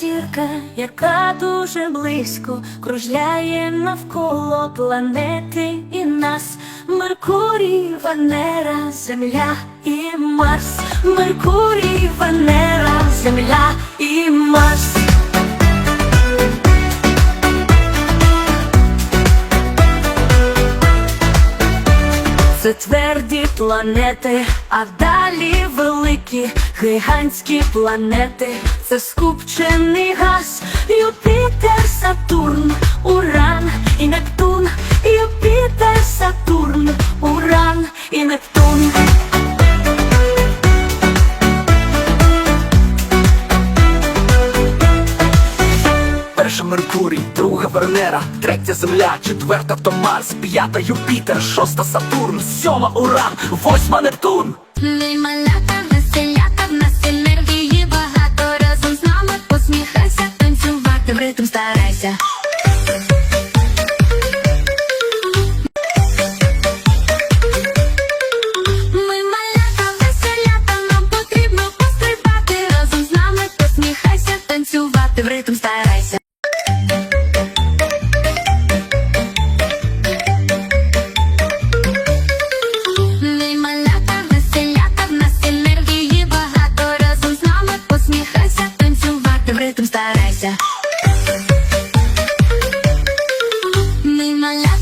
зірка, яка дуже близько кружляє навколо планети і нас. Меркурій, Венера, Земля і Марс. Меркурій, Венера, Земля і Марс. Це тверді планети, а далі великі гігантські планети. Це скупчений газ, Юпітер, Сатурн, Уран і Нептун, Юпітер, Сатурн, Уран і Нептун. Перша Меркурій, друга Венера, третя Земля, четверта то Марс, п'ята Юпітер, шоста Сатурн, сьома Уран, восьма Нептун. Ми малята, веселята, прокидайся. Ми малята, веселята, нам потрібно пострибати. Разом з нами посміхайся, танцювати в ритм старайся. Ми малята, веселята, в нас енергії багато. Разом з нами посміхайся, танцювати в ритм старайся. my life